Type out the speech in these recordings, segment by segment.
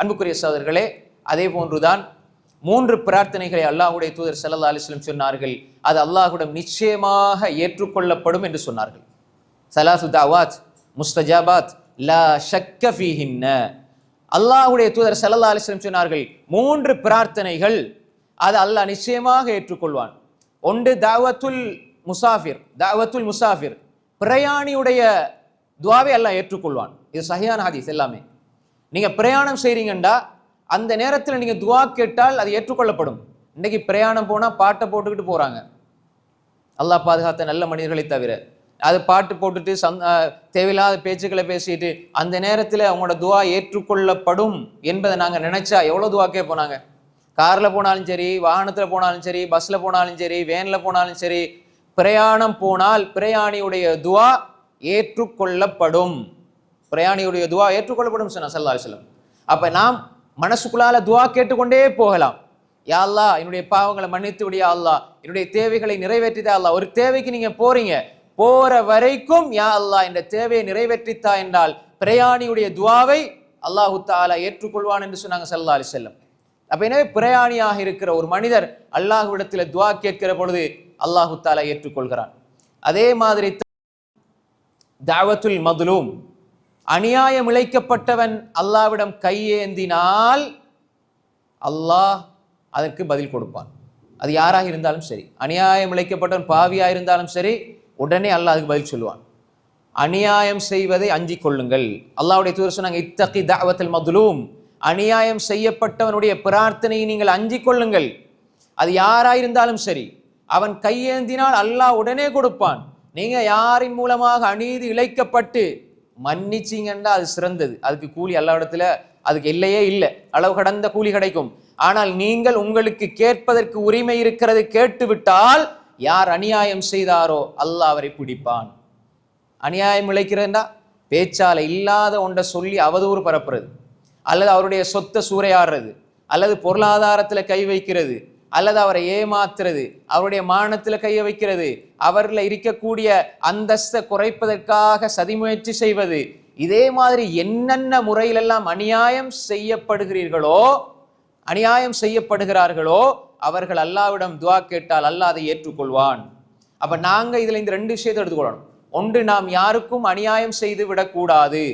அன்புக்குரிய சோதர்களே அதே போன்றுதான் மூன்று பிரார்த்தனைகளை அல்லாஹ்வுடைய தூதர் ஸல்லல்லாஹு அலிஸ்லம் சொன்னார்கள். அது அல்லாஹுடன் நிச்சயமாக ஏற்றுக்கொள்ளப்படும் என்று சொன்னார்கள். சலாசு தாவாத் முஸ்தஜாபாத் லா ஷக்க ஃபீஹின்ன. அல்லாஹ்வுடைய தூதர் ஸல்லல்லாஹு அலிஸ்லம் சொன்னார்கள் மூன்று பிரார்த்தனைகள் அது அல்லாஹ் நிச்சயமாக ஏற்றுக்கொள்வான். ஒன்று தாவத்துல் முசாஃபிர் தாவத்துல் முசாஃபிர். பிரயாணியுடைய துவாவை அல்லாஹ் ஏற்றுக்கொள்வான். இது சஹியான ஹதீஸ் எல்லாமே. நீங்கள் பிரயாணம் செய்கிறீங்கண்டா அந்த நேரத்தில் நீங்கள் துவா கேட்டால் அது ஏற்றுக்கொள்ளப்படும். இன்றைக்கி பிரயாணம் போனால் பாட்டை போட்டுக்கிட்டு போகிறாங்க அல்லாஹ் பாதுகாத்த நல்ல மனிதர்களை தவிர. அது பாட்டு போட்டுட்டு சந் தேவையில்லாத பேச்சுக்களை பேசிட்டு அந்த நேரத்தில் அவங்களோட துவா ஏற்றுக்கொள்ளப்படும் என்பதை நாங்கள் நினச்சா எவ்வளோ துவா கேட்போம் நாங்கள் காரில் போனாலும் சரி வாகனத்தில் போனாலும் சரி பஸ்ஸில் போனாலும் சரி வேனில் போனாலும் சரி பிரயாணம் போனால் பிரயாணியுடைய துவா ஏற்றுக்கொள்ளப்படும். பிரயாணியுடைய துவா ஏற்றுக்கொள்ளப்படும் சொன்ன சல்லா அலிஸ்லம் அப்போ நாம் மனசுக்குள்ளால துவா கேட்டுக்கொண்டே போகலாம். யா அல்லாஹ் என்னுடைய பாவங்களை மன்னித்து விடியா அல்லாஹ். என்னுடைய தேவைகளை நிறைவேற்றிதா அல்லா ஒரு தேவைக்கு நீங்க போறீங்க. போற வரைக்கும் யா அல்லாஹ் இந்த தேவையை நிறைவேற்றித்தா என்றால் பிரயாணியுடைய துவாவை அல்லாஹு தாலா ஏற்றுக்கொள்வான் என்று சொன்னாங்க சல்லா அலி செல்லம் அப்ப எனவே பிரயாணியாக இருக்கிற ஒரு மனிதர் அல்லாஹ்விடத்தில் துவா கேட்கிற பொழுது அல்லாஹு தாலா ஏற்றுக்கொள்கிறான். அதே மாதிரி தாவத்துல் மதுலூம். அநியாயம் இழைக்கப்பட்டவன் அல்லாவிடம் கையேந்தினால் அல்லாஹ் அதற்கு பதில் கொடுப்பான். அது யாராக இருந்தாலும் சரி. அநியாயம் இழைக்கப்பட்டவன் பாவியாக இருந்தாலும் சரி உடனே அல்லாஹ் அதுக்கு பதில் சொல்லுவான். அநியாயம் செய்வதை அஞ்சிக் கொள்ளுங்கள். அல்லாவுடைய தூதர் சொன்னாங்க இத்தகி தாவத்தில் மதுலூம். அநியாயம் செய்யப்பட்டவனுடைய பிரார்த்தனையை நீங்கள் அஞ்சிக் கொள்ளுங்கள். அது யாராயிருந்தாலும் சரி அவன் கையேந்தினால் அல்லாஹ் உடனே கொடுப்பான். நீங்கள் யாரின் மூலமாக அநீதி இழைக்கப்பட்டு மன்னிச்சிங்கன்னா அது சிறந்தது. அதுக்கு கூலி அல்லாவிடத்துல அதுக்கு இல்லையே இல்லை. அளவு கடந்த கூலி கிடைக்கும். ஆனால் நீங்கள் உங்களுக்கு கேட்பதற்கு உரிமை இருக்கிறது கேட்டுவிட்டால் யார் அநியாயம் செய்தாரோ அல்லாஹ் அவரை பிடிப்பான். அநியாயம் இழைக்கிறதுண்டா பேச்சால இல்லாத ஒன்றை சொல்லி அவதூறு பரப்புறது. அல்லது அவருடைய சொத்தை சூறையாடுறது. அல்லது பொருளாதாரத்தில் கை வைக்கிறது. அல்லது அவரை ஏமாத்துறது அவருடைய மானத்தில் கையை வைக்கிறது அவரில் இருக்கக்கூடிய அந்தஸ்தை குறைப்பதற்காக சதிமுயற்சி செய்வது இதே மாதிரி என்னென்ன முறையிலெல்லாம் அநியாயம் செய்யப்படுகிறீர்களோ அநியாயம் செய்யப்படுகிறார்களோ அவர்கள் அல்லாவிடம் துவா கேட்டால் அல்லாஹ் அதை ஏற்றுக்கொள்வான். அப்போ நாங்கள் இதில் இந்த ரெண்டு விஷயத்தை எடுத்துக்கொள்ளணும். ஒன்று நாம் யாருக்கும் அநியாயம் செய்து விடக்கூடாது.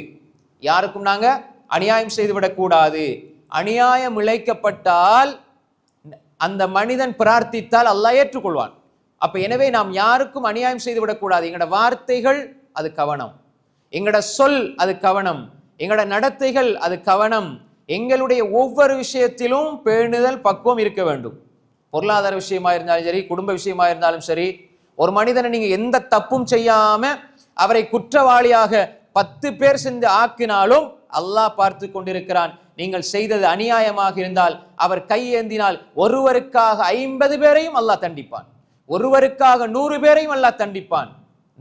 யாருக்கும் நாங்கள் அநியாயம் செய்து விடக்கூடாது. அநியாயம் இழைக்கப்பட்டால் அந்த மனிதன் பிரார்த்தித்தால் அல்லாஹ் ஏற்றுக்கொள்வான். அப்ப எனவே நாம் யாருக்கும் அநியாயம் செய்து விடக்கூடாது எங்களோட வார்த்தைகள் அது கவனம். எங்களோட சொல் அது கவனம். எங்களோட நடத்தைகள் அது கவனம். எங்களுடைய ஒவ்வொரு விஷயத்திலும் பேணுதல் பக்குவம் இருக்க வேண்டும். பொருளாதார விஷயமா இருந்தாலும் சரி குடும்ப விஷயமா இருந்தாலும் சரி ஒரு மனிதனை நீங்க எந்த தப்பும் செய்யாம அவரை குற்றவாளியாக பத்து பேர் சென்று ஆக்கினாலும் அல்லாஹ் பார்த்து கொண்டிருக்கிறான். நீங்கள் செய்தது அநியாயமாக இருந்தால் அவர் கையேந்தினால் ஒருவருக்காக ஐம்பது பேரையும் அல்லாஹ் தண்டிப்பான். ஒருவருக்காக நூறு பேரையும் அல்லாஹ் தண்டிப்பான்.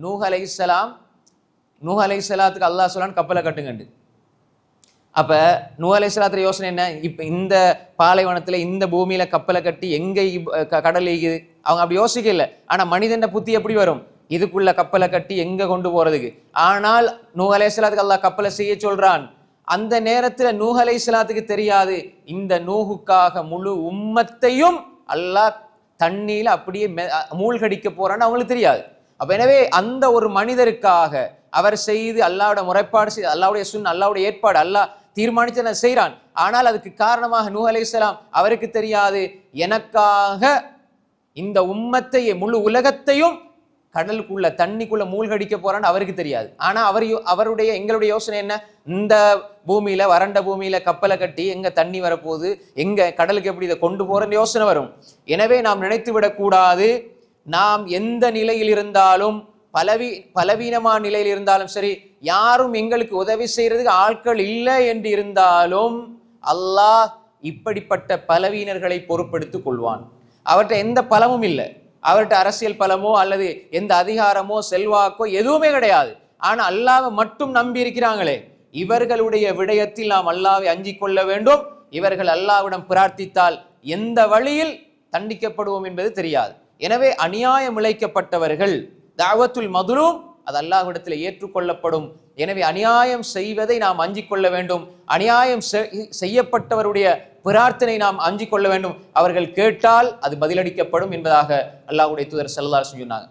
நூஹ் அலைஹிஸ்ஸலாம் நூஹ் அலைஹிஸ்ஸலாத்துக்கு அல்லாஹ் சொல்லான் கப்பலை கட்டுங்கண்டு. அப்போ நூ அலைஹிஸ்ஸலாத்துல யோசனை என்ன? இப்போ இந்த பாலைவனத்தில் இந்த பூமியில் கப்பலை கட்டி எங்கே க- கடல் ஈகுது அவங்க அப்படி யோசிக்கல. ஆனால் மனிதன் புத்தி எப்படி வரும்? இதுக்குள்ள கப்பலை கட்டி எங்கே கொண்டு போகிறதுக்கு ஆனால் நூ அலைஹிஸ்ஸலாத்துக்கு அல்லாஹ் கப்பலை செய்ய சொல்கிறான் அந்த நேரத்தில் நூஹ் அலைஹிஸ்ஸலாத்துக்கு தெரியாது. இந்த நூஹுக்காக முழு உம்மத்தையும் அல்லாஹ் தண்ணியில் அப்படியே மெ- மூழ்கடிக்க போறான்னு அவங்களுக்கு தெரியாது. அப்ப எனவே அந்த ஒரு மனிதருக்காக அவர் செய்து அல்லாவோட முறைப்பாடு செய்து அல்லாவுடைய சுன் அல்லாவுடைய ஏற்பாடு அல்லாஹ் தீர்மானித்து நான் செய்கிறான் ஆனால் அதுக்கு காரணமாக நூஹ் அலைஹிஸ்ஸலாம் அவருக்கு தெரியாது. எனக்காக இந்த உம்மத்தையே முழு உலகத்தையும் கடலுக்குள்ள தண்ணிக்குள்ள மூழ்கடிக்க போறான்னு அவருக்கு தெரியாது. ஆனா அவர் யோ- அவருடைய எங்களுடைய யோசனை என்ன? இந்த பூமியில வறண்ட பூமியில கப்பலை கட்டி எங்க தண்ணி வரப்போகுது? எங்க கடலுக்கு எப்படி இதை கொண்டு போறேன்னு யோசனை வரும். எனவே நாம் நினைத்து விடக்கூடாது நாம் எந்த நிலையில் இருந்தாலும் பலவீ பலவீனமான நிலையில் இருந்தாலும் சரி யாரும் எங்களுக்கு உதவி செய்யறதுக்கு ஆட்கள் இல்லை என்று இருந்தாலும் அல்லாஹ் இப்படிப்பட்ட பலவீனர்களை பொறுப்படுத்திக் கொள்வான். அவர்கிட்ட எந்த பலமும் இல்லை. அவர்கிட்ட அரசியல் பலமோ அல்லது எந்த அதிகாரமோ செல்வாக்கோ எதுவுமே கிடையாது. ஆனால் அல்லாவை மட்டும் நம்பி இருக்கிறாங்களே. இவர்களுடைய விடயத்தில் நாம் அல்லாவை அஞ்சிக் கொள்ள வேண்டும். இவர்கள் அல்லாவிடம் பிரார்த்தித்தால் எந்த வழியில் தண்டிக்கப்படுவோம் என்பது தெரியாது. எனவே அநியாயம் இழைக்கப்பட்டவர்கள் தாவத்துல் மதுரும் அது அல்லாஹ்விடத்தில் ஏற்றுக்கொள்ளப்படும். எனவே அநியாயம் செய்வதை நாம் அஞ்சிக் கொள்ள வேண்டும். அநியாயம் செய்யப்பட்டவருடைய பிரார்த்தனை நாம் அஞ்சிக் கொள்ள வேண்டும். அவர்கள் கேட்டால் அது பதிலளிக்கப்படும் என்பதாக அல்லாஹுடைய தூதர் செல்லதார் சொன்னாங்க.